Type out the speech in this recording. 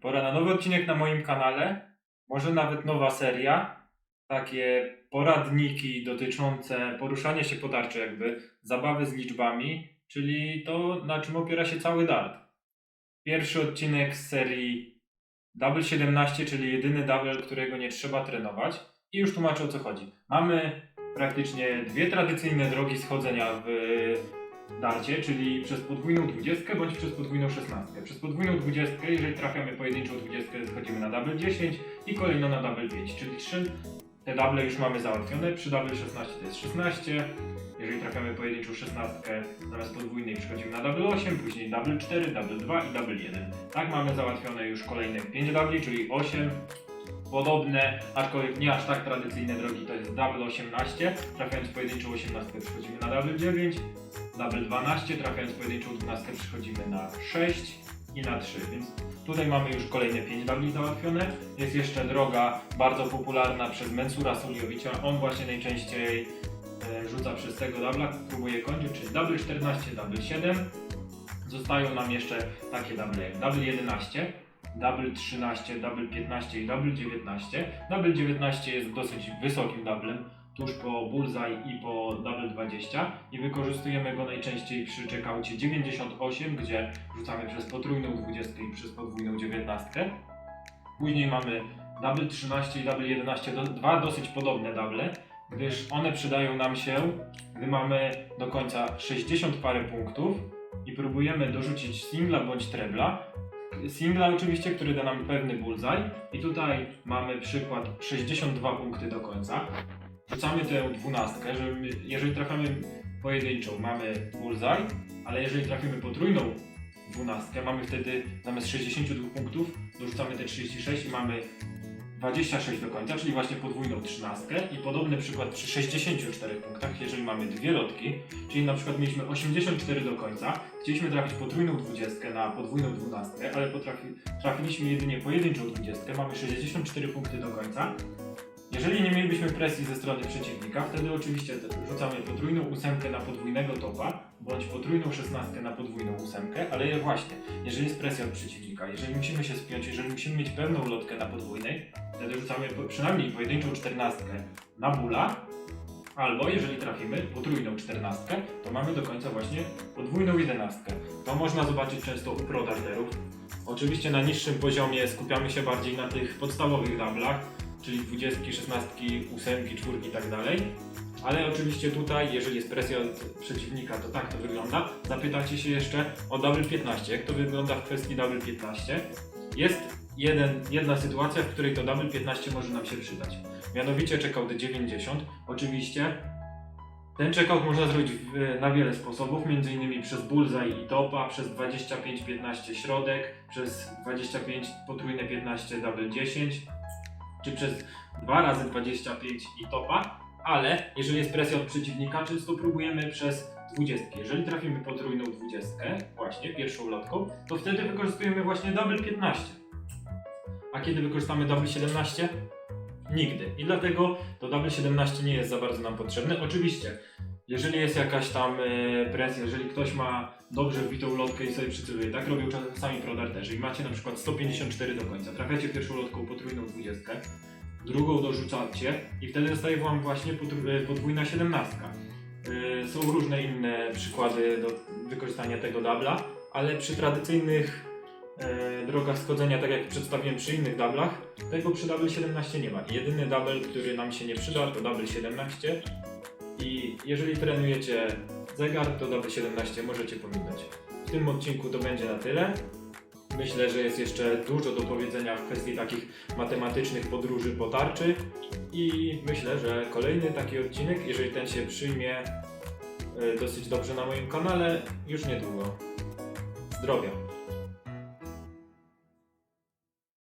Pora na nowy odcinek na moim kanale. Może nawet nowa seria. Takie poradniki dotyczące poruszania się po tarczy, jakby zabawy z liczbami, czyli to, na czym opiera się cały dart. Pierwszy odcinek z serii Double 17, czyli jedyny double, którego nie trzeba trenować. I już tłumaczę o co chodzi. Mamy praktycznie dwie tradycyjne drogi schodzenia w darcie, czyli przez podwójną dwudziestkę bądź przez podwójną szesnastkę. Przez podwójną dwudziestkę, jeżeli trafiamy pojedynczą dwudziestkę, schodzimy na double 10 i kolejno na double 5, czyli trzy te double już mamy załatwione. Przy double 16 to jest 16. Jeżeli trafiamy pojedynczą szesnastkę, zamiast podwójnej przechodzimy na double 8, później double 4, double 2 i double 1. Tak mamy załatwione już kolejne 5 double, czyli 8. Podobne, aczkolwiek nie aż tak tradycyjne drogi, to jest double 18. Trafiając pojedynczą 18 przechodzimy na double 9. Double 12, trafiając pojedynczą 12 przechodzimy na 6 i na 3, więc tutaj mamy już kolejne 5 dubli załatwione. Jest jeszcze droga bardzo popularna przez Mensura Soliowicza. On właśnie najczęściej e, rzuca przez tego dubla, próbuje kończyć, czyli double 14, double 7. Zostają nam jeszcze takie double jak double 11, double 13, double 15 i double 19. Double 19 jest dosyć wysokim doublem, tuż po bullseye i po double 20 i wykorzystujemy go najczęściej przy checkoutie 98, gdzie rzucamy przez potrójną 20 i przez podwójną 19. Później mamy double 13 i double 11, do, dwa dosyć podobne double, gdyż one przydają nam się, gdy mamy do końca 60 parę punktów i próbujemy dorzucić singla bądź trebla. Singla oczywiście, który da nam pewny bullseye i tutaj mamy przykład 62 punkty do końca. Rzucamy tę dwunastkę, żeby, jeżeli trafiamy pojedynczą, mamy bullseye, ale jeżeli trafimy potrójną dwunastkę, mamy wtedy zamiast 62 punktów, dorzucamy te 36 i mamy 26 do końca, czyli właśnie podwójną trzynastkę i podobny przykład przy 64 punktach, jeżeli mamy dwie lotki, czyli na przykład mieliśmy 84 do końca, chcieliśmy trafić potrójną dwudziestkę na podwójną dwunastkę, ale potrafi, trafiliśmy jedynie pojedynczą dwudziestkę, mamy 64 punkty do końca, jeżeli nie mielibyśmy presji ze strony przeciwnika, wtedy oczywiście rzucamy potrójną ósemkę na podwójnego topa, bądź potrójną szesnastkę na podwójną ósemkę, ale właśnie, jeżeli jest presja od przeciwnika, jeżeli musimy się spiąć, jeżeli musimy mieć pewną lotkę na podwójnej, wtedy rzucamy przynajmniej pojedynczą czternastkę na bula, albo jeżeli trafimy potrójną czternastkę, to mamy do końca właśnie podwójną jedenastkę. To można zobaczyć często u prodarterów. Oczywiście na niższym poziomie skupiamy się bardziej na tych podstawowych dublach, czyli 20, 16, 8, 4 i tak dalej. Ale oczywiście tutaj, jeżeli jest presja od przeciwnika, to tak to wygląda. Zapytacie się jeszcze o double 15. Jak to wygląda w kwestii double 15? Jest jeden, jedna sytuacja, w której to double 15 może nam się przydać. Mianowicie checkout 90. Oczywiście ten checkout można zrobić w, na wiele sposobów, m.in. przez bullseye i topa, przez 25-15 środek, przez 25 potrójne 15 double 10, czy przez 2 razy 25 i topa, ale jeżeli jest presja od przeciwnika, często próbujemy przez 20. Jeżeli trafimy potrójną 20, właśnie pierwszą lotką, to wtedy wykorzystujemy właśnie double 15. A kiedy wykorzystamy double 17? Nigdy. I dlatego to double 17 nie jest za bardzo nam potrzebne. Oczywiście, jeżeli jest jakaś tam e, presja, jeżeli ktoś ma dobrze wbitą lotkę i sobie przyceluje, tak robią czasami prodarterzy i macie na przykład 154 do końca, trafiacie pierwszą lotką potrójną 20, drugą dorzucacie i wtedy zostaje wam właśnie e, podwójna 17. E, Są różne inne przykłady do wykorzystania tego dubla, ale przy tradycyjnych e, drogach schodzenia, tak jak przedstawiłem przy innych dublach, tego przy double 17 nie ma. Jedyny double, który nam się nie przyda, to double 17 i jeżeli trenujecie zegar, to double 17 możecie pominąć. W tym odcinku to będzie na tyle. Myślę, że jest jeszcze dużo do powiedzenia w kwestii takich matematycznych podróży po tarczy i myślę, że kolejny taki odcinek, jeżeli ten się przyjmie e, dosyć dobrze na moim kanale, już niedługo. Zdrowia!